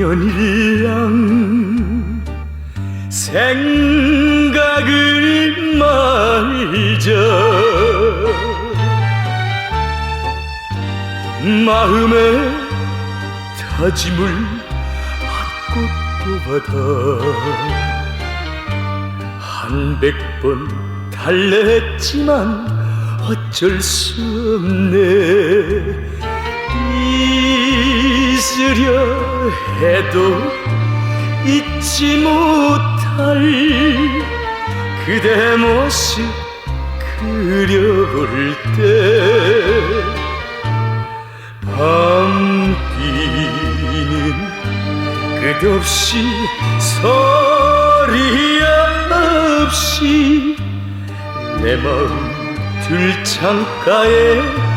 년일랑 생각을 말자 마음의 다짐을 또 받아 한백 번 달래했지만 어쩔 수 없네 잊으려 해도 잊지 못할 그대 모습 그려볼 때 밤비는 끝없이 소리 없이 내 마음 들창가에